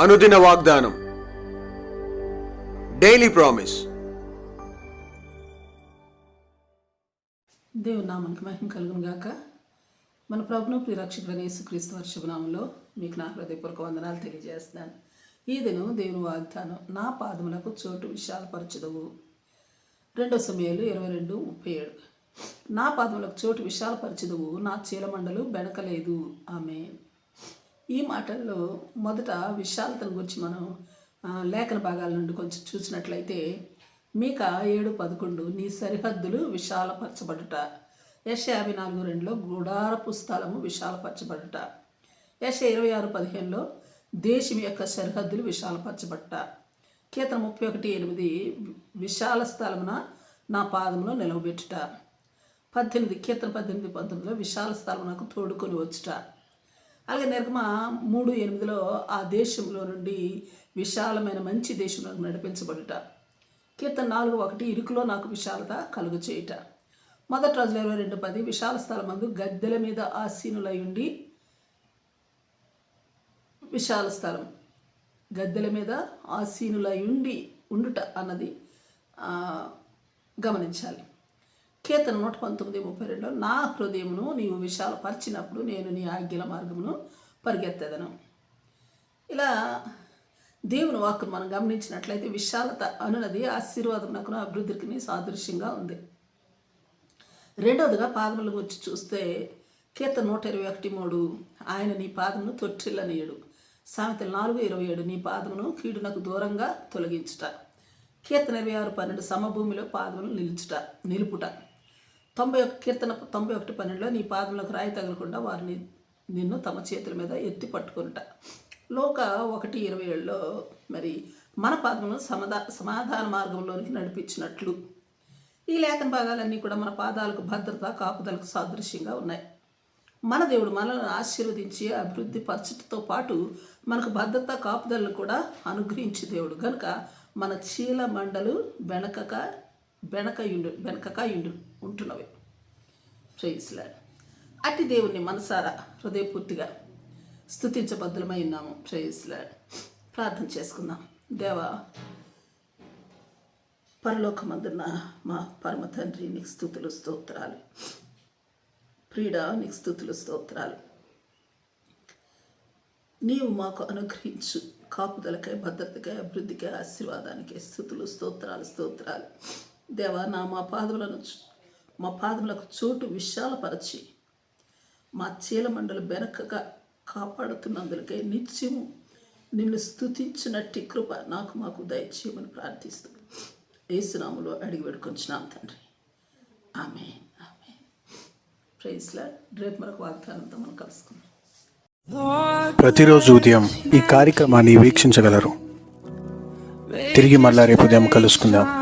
అనుదిన వాగ్దానం. Daily promise దేవుని నామానికి మహిమ కలుగును గాక. మన ప్రభును ప్రిరక్షకుడైన యేసుక్రీస్తు క్రీస్తు శుభనామంలో మీకు నా హృదయపూర్వక వందనాలు తెలియజేస్తున్నాను. ఈ దినం దేవుని వాగ్దానం నా పాదములకు చోటు విశాలపరచదవు. రెండో సమయాలు ఇరవై రెండు ముప్పై ఏడు. నా పాదములకు చోటు విశాలపరచదవు నా చీలమండలు బెడకలేదు. ఆమె ఈ మాటల్లో మొదట విశాలతను గురించి మనం లేఖన భాగాల నుండి కొంచెం చూసినట్లయితే మీక ఏడు పదకొండు నీ సరిహద్దులు విశాలపరచబడుట. యశ యాభై నాలుగు రెండులో గుడారపు స్థలము విశాలపరచబడుట. యశ ఇరవై ఆరు పదిహేనులో దేశం యొక్క సరిహద్దులు విశాలపరచబట్ట కీర్తన ముప్పై ఒకటి ఎనిమిది విశాల స్థలమున నా పాదంలో నిలవబెట్టుట. పద్దెనిమిది కీర్తన పద్దెనిమిది పంతొమ్మిదిలో విశాల స్థలం నాకు తోడుకొని వచ్చుట. అలాగే నిర్గమ మూడు ఎనిమిదిలో ఆ దేశంలో నుండి విశాలమైన మంచి దేశంలో నడిపించబడుట. కీర్తన నాలుగు ఒకటి ఇరుకులో నాకు విశాలత కలుగు చేయుట మొదటి రోజుల ఇరవై రెండు పది విశాల స్థలం స్థలమందు గద్దెల మీద ఆసీనులై ఉండి విశాల స్థలం. గద్దెల మీద ఆసీనులై ఉండి ఉండుట అన్నది గమనించాలి. కీర్తన నూట పంతొమ్మిది ముప్పై రెండులో నా హృదయమును నీవు విశాలపరిచినప్పుడు నేను నీ ఆజ్ఞల మార్గమును పరిగెత్తదను. ఇలా దేవుని వాక్కును మనం గమనించినట్లయితే విశాలత అనున్నది ఆశీర్వాదమునకును అభివృద్ధికి సాదృశ్యంగా ఉంది. రెండవదిగా పాదములు వచ్చి చూస్తే కీర్తన నూట ఇరవై ఒకటి మూడు ఆయన నీ పాదమును తొట్టిల్లనీయుడు. సామెతలు నాలుగు ఇరవై ఏడు నీ పాదమును కీడునకు దూరంగా తొలగించుట. కీర్తన ఇరవై ఆరు పన్నెండు సమభూమిలో పాదములు నిలుచుట నిలుపుట. తొంభై ఒక కీర్తన తొంభై ఒకటి పన్నెండులో నీ పాదంలోకి రాయి తగలకుండా వారిని నిన్ను తమ చేతుల మీద ఎత్తి పట్టుకుంట లోక ఒకటి ఇరవై ఏళ్ళలో మరి మన పాదములను సమదా సమాధాన మార్గంలోనికి నడిపించినట్లు. ఈ లేఖన భాగాలన్నీ కూడా మన పాదాలకు భద్రత కాపుదలకు సాదృశ్యంగా ఉన్నాయి. మన దేవుడు మనల్ని ఆశీర్వదించి అభివృద్ధి పరచటతో పాటు మనకు భద్రత కాపుదలను కూడా అనుగ్రహించి దేవుడు. కనుక మన చీల మండలు వెనకక వెనకయుండు వెనకక ఇండు ఉంటున్నవి ప్రేయిస్లాడ్ అట్టి దేవుణ్ణి మనసారా హృదయపూర్తిగా స్థుతించబద్ధులమై ఉన్నాము. ప్రేయిస్లాడ్ ప్రార్థన చేసుకుందాం. దేవా పరలోకమందున్న మా పరమ తండ్రి నీకు స్థుతులు స్తోత్రాలు. ప్రీడ నీకు స్థుతులు స్తోత్రాలు. నీవు మాకు అనుగ్రహించు కాపుదలకై భద్రతకై అభివృద్ధికై ఆశీర్వాదానికి స్థుతులు స్తోత్రాలు స్తోత్రాలు. దేవా నా మా పాదములను మా పాదములకు చోటు విశాలపరచి మా చీలమండలు వెనకగా కాపాడుతున్నందులకై నిత్యము నిన్ను స్థుతించినట్టి కృప నాకు మాకు దయచేయమని ప్రార్థిస్తూ ఏసునాములో అడిగి పెట్టుకొంచున్నాం తండ్రి. ఆమె ఆమె ప్రైజ్లా రేపు మరొక వాగ్దానంతో మనం కలుసుకుందాం. ప్రతిరోజు ఉదయం ఈ కార్యక్రమాన్ని వీక్షించగలరు. తిరిగి మళ్ళా రేపు ఉదయం కలుసుకుందాం.